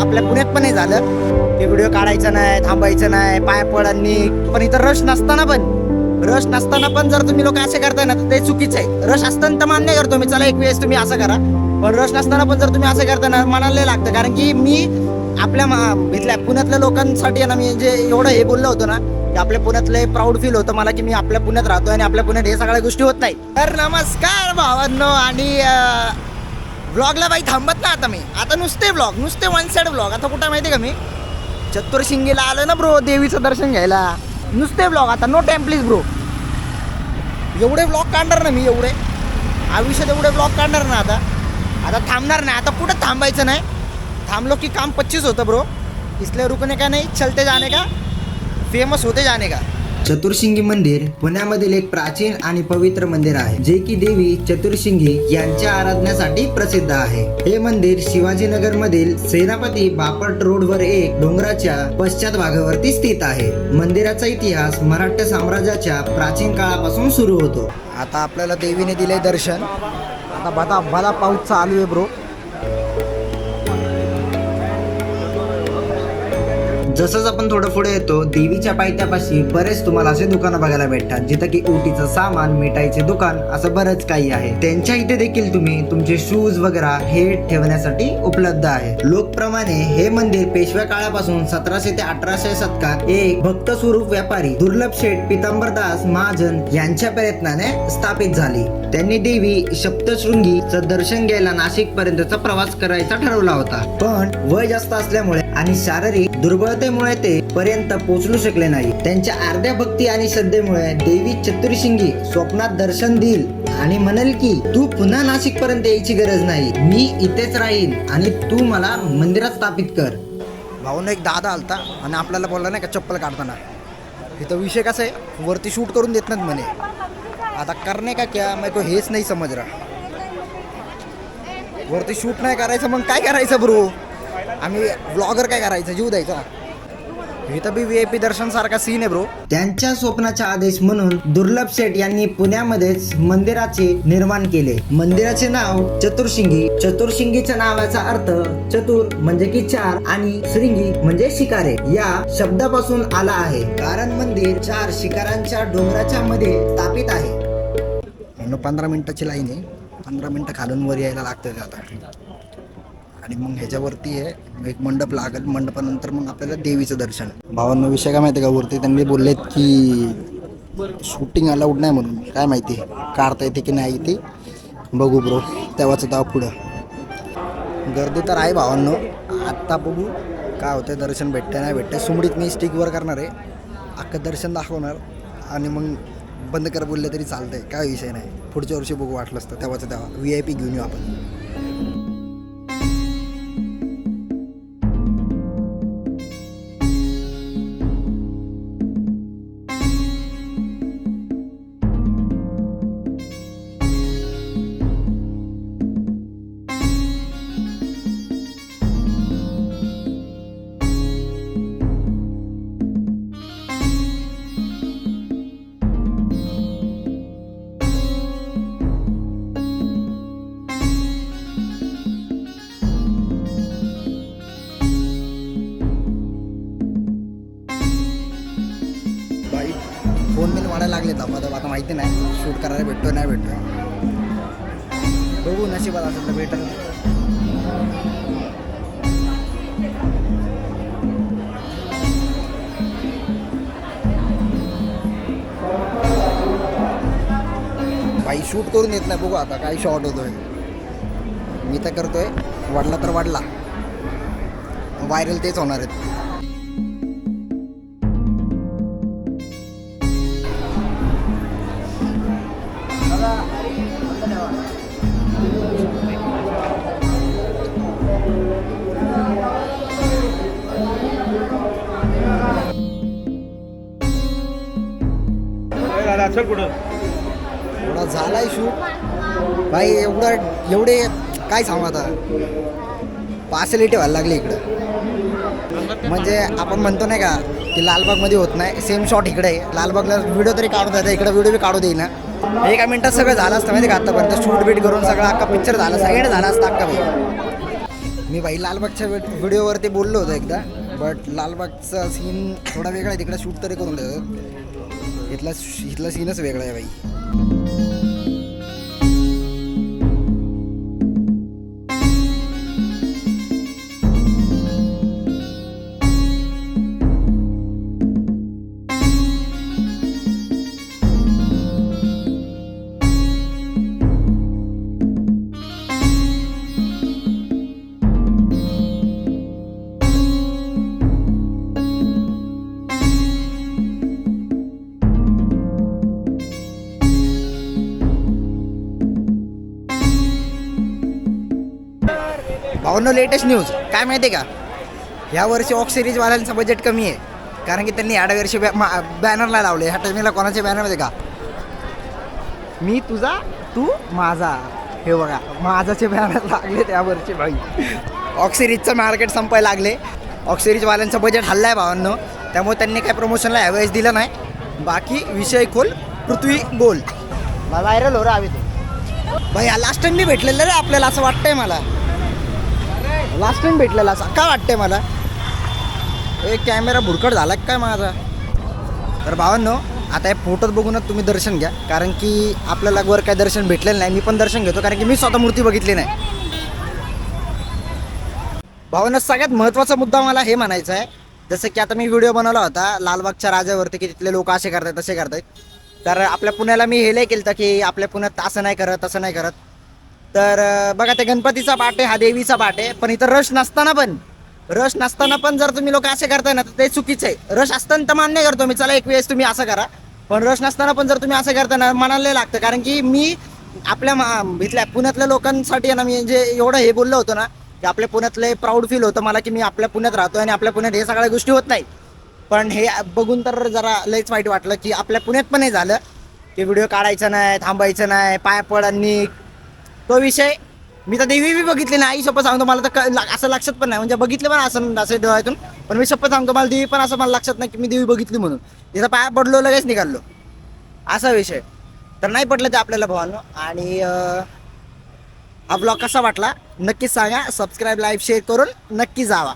आपल्या पुण्यात पण नाही झालं. ते व्हिडिओ काढायचा नाही थांबायचं नाही पाय पडांनी पण इथं रश नसताना पण रश नसताना पण जर तुम्ही लोक असे करताय ना तर ते चुकीचं आहे. रश असताना तर मान्य करतो मी. चला एक वेळेस तुम्ही असं करा. पण रश नसताना पण जर तुम्ही असं करताना मनाला लागतं. कारण की मी आपल्या इथल्या पुण्यातल्या लोकांसाठी ना मी जे एवढं हे बोललो होतो ना की आपल्या पुण्यातले प्राऊड फील होतं मला की मी आपल्या पुण्यात राहतो आणि आपल्या पुण्यात हे सगळ्या गोष्टी होत नाही तर नमस्कार भावांनो आणि ब्लॉगला बाई थांबत ना आता मी. आता नुसते ब्लॉग नुसते वन साइड ब्लॉग आता कुठं माहिती का मी? चतुर्शिंगीला आलो ना ब्रो देवीचं दर्शन घ्यायला. नुसते ब्लॉग आता नो टाइम प्लीज ब्रो एवढे ब्लॉग काढणार ना मी एवढे. आयुष्यात एवढे ब्लॉग काढणार ना आता. आता थांबणार नाही. आता कुठं थांबायचं नाही? थांबलो की काम पच्चीस होतं ब्रो इसलिए रुकने का नाही? चलते जाने का? फेमस होते जाने का? चतुर्शिंगी मंदिर पुण्यामधील एक प्राचीन आणि पवित्र मंदिर आहे जे की देवी चतुर्शिंगी यांच्या आराधण्यासाठी प्रसिद्ध आहे. हे मंदिर शिवाजीनगर मधील सेनापती बापट रोड वर एक डोंगराच्या पश्चात भागावरती स्थित आहे. मंदिराचा इतिहास मराठा साम्राज्याच्या प्राचीन काळापासून सुरू होतो. आता आपल्याला देवीने दिले दर्शन. आता बदा बदा पाऊस चालू आहे ब्रो जसंच आपण थोडं पुढे येतो देवीच्या पायथ्यापाशी बरेच तुम्हाला असे दुकानं बघायला भेटतात जिथं की उटीचं सामान मिठाईचे दुकान असं बरंच काही आहे. त्यांच्या इथे देखील तुम्ही तुमचे शूज वगैरे हे ठेवण्यासाठी उपलब्ध आहे. लोकप्रमाणे हे मंदिर पेशव्या काळापासून सतराशे ते अठराशे शतकात एक भक्त स्वरूप व्यापारी दुर्लभ शेठ पितांबरदास महाजन यांच्या प्रयत्नाने स्थापित झाली. त्यांनी देवी सप्तशृंगीचं दर्शन घ्यायला नाशिक पर्यंतचा प्रवास करायचा ठरवला होता. पण वय जास्त असल्यामुळे आणि शारीरिक दुर्बलतेमुळे ते पर्यंत पोहोचू शकले नाही. त्यांच्या अर्ध्या भक्ती आणि श्रद्धेमुळे देवी चतुर्शिंगी स्वप्नात दर्शन देईल आणि म्हणेल की तू पुन्हा नाशिक पर्यंत यायची गरज नाही. मी इथेच राहीन आणि तू मला मंदिरात स्थापित कर. भाऊन एक दादा आलता आणि आपल्याला बोलला नाही का चप्पल काढताना. इथं विषय कसा आहे? वरती शूट करून देत नाहीत म्हणे. आता करणे का क्या? मैं तो हेच नाही समज रहा. वरती शूट नाही करायचं मग काय करायचं ब्रो आम्ही ब्लॉगर काय करायचं? जीव द्यायचा. इथं बी व्ही आय पी दर्शन सारखा सीन आहे ब्रो त्यांच्या स्वप्नाचा आदेश म्हणून दुर्लभ शेठ यांनी पुण्यामध्येच मंदिराचे निर्माण केले. मंदिराचे नाव चतुर्शिंगी. चतुर्शिंगीच्या नावाचा अर्थ चतुर म्हणजे की चार आणि श्रिंगी म्हणजे शिकारे. या शब्दापासून आला आहे. कारण मंदिर चार शिकारांच्या डोंगराच्या मध्ये स्थापित आहे. म्हणून पंधरा मिनटाची लाईन आहे. पंधरा मिनटं खालून वर यायला लागतं आता. आणि मग ह्याच्यावरती आहे एक मंडप लागेल. मंडपानंतर मग आपल्याला देवीचं दर्शन. भावांना विषय काय माहिती आहे का? वरती त्यांनी बोललेत की शूटिंग अलाउड नाही म्हणून. काय माहिती? काढता येते की नाही ते? बघू ब्रो तेव्हाच तेव्हा पुढं. गर्दी तर आहे भावांनो. आत्ता बघू काय होतं दर्शन भेटतं नाही भेटतं सुमडीत मी स्टिकवर करणार आहे. अख्खं दर्शन दाखवणार. आणि मग बंद कर बोलले तरी चालतंय. काय विषय नाही. पुढच्या वर्षी बघू वाटलं असतं तेव्हाच तेव्हा. व्ही आय पी घेऊन येऊ आपण. करायला लागले धबाधब आता आता माहिती नाही शूट करायला भेटतो नाही भेटतो बघू नशिबात असेल तर भेटल. काही शूट करून येत नाही. बघू आता काही शॉर्ट होतोय. मी तर करतोय. वाढला तर वाढला. व्हायरल तेच होणार आहेत. एवढा झालाय शूट भाई एवढं एवढे काय सांगू आता? फॅसिलिटी व्हायला लागली इकडं. म्हणजे आपण म्हणतो नाही का की लालबागमध्ये होत नाही. सेम शॉट इकडे. आहे लालबागला व्हिडिओ तरी काढू द्यायचा इकडे व्हिडिओ बी काढू देईना. एका मिनिटात सगळं झालं असतं माहिती का आतापर्यंत? शूट बीट करून सगळं अख्खा पिक्चर झालं. सगळं झालं असतं अख्खा भाई. मी बाई लालबागच्या व्हिडिओवरती बोललो होतो एकदा बट लालबागचा सीन थोडा वेगळा आहे. तिकडे शूट तरी करून देतो. इथला इथला सीनच वेगळा आहे बाई. भावनो लेटेस्ट न्यूज काय माहिती आहे का? या वर्षी ऑक्स सिरीजवाल्यांचं बजेट कमी आहे. कारण की त्यांनी ह्या वर्षी बॅनरला लावले. ह्या टायमिंगला कोणाचे बॅनरमध्ये का? मी तुझा तू माझा. हे बघा माझाचे बॅनर लागले त्या वर्षी भाई. ऑक्सिरीजचं मार्केट संपायला लागले. ऑक्सिरीजवाल्यांचं बजेट हल्लं आहे भावांनो. त्यामुळे त्यांनी काय प्रमोशनला ह्यावेळेस दिलं नाही. बाकी विषय खोल पृथ्वी गोल. व्हायरल हो रे हवे ते. भाई लास्ट टाइम मी भेटलेलं रे आपल्याला असं वाटतंय मला. लास्ट टाइम भेटलेला असा. काय वाटतंय मला? एक कॅमेरा भुरकट झाला काय माझा? तर भावांनो आता हे फोटोत बघूनच तुम्ही दर्शन घ्या. कारण की आपल्याला वर काय दर्शन भेटलेलं नाही. मी पण दर्शन घेतो कारण की मी स्वतः मूर्ती बघितली नाही. भावांना सगळ्यात महत्त्वाचा मुद्दा मला हे म्हणायचं आहे. जसं की आता मी व्हिडिओ बनवला होता लालबागच्या राजावरती की तिथले लोक असे करतात तसे करतात तर आपल्या पुण्याला मी हे नाही केलं की आपल्या पुण्यात असं नाही करत तसं नाही करत. तर बघा ते गणपतीचा पाठ आहे हा देवीचा पाठ आहे पण इथं रश नसताना पण रश नसताना पण जर तुम्ही लोक असे करताय ना तर ते चुकीचं आहे. रश असताना तर मान्य करतो मी चला एक वेळेस तुम्ही असं करा. पण रश नसताना पण जर तुम्ही असं करता ना मनाला लागतं. कारण की मी आपल्या इथल्या पुण्यातल्या लोकांसाठी आहे ना मी जे एवढं हे बोललो होतो ना की आपल्या पुण्यातले प्राऊड फील होतं मला की मी आपल्या पुण्यात राहतो आणि आपल्या पुण्यात हे सगळ्या गोष्टी होत नाही. पण हे बघून तर जरा लयच वाईट वाटलं की आपल्या पुण्यात पण हे झालं की व्हिडिओ काढायचा नाही थांबायचं नाही पाय पड आणि तो विषय मी तर देवी बी बघितली नाही. आई शपथ सांगतो मला तर असं लक्षात पण नाही. म्हणजे बघितलं पण असं असं डोळ्यातून पण मी सोपं सांगतो मला देवी पण असं मला लक्षात नाही की मी देवी बघितली म्हणून. तिचा पाया पडलो लगेच निघालो. असा विषय. तर नाही पडलं ते आपल्याला भावांनो. आणि हा ब्लॉग कसा वाटला? नक्कीच सांगा. सबस्क्राईब लाईव्ह शेअर करून नक्की जावा.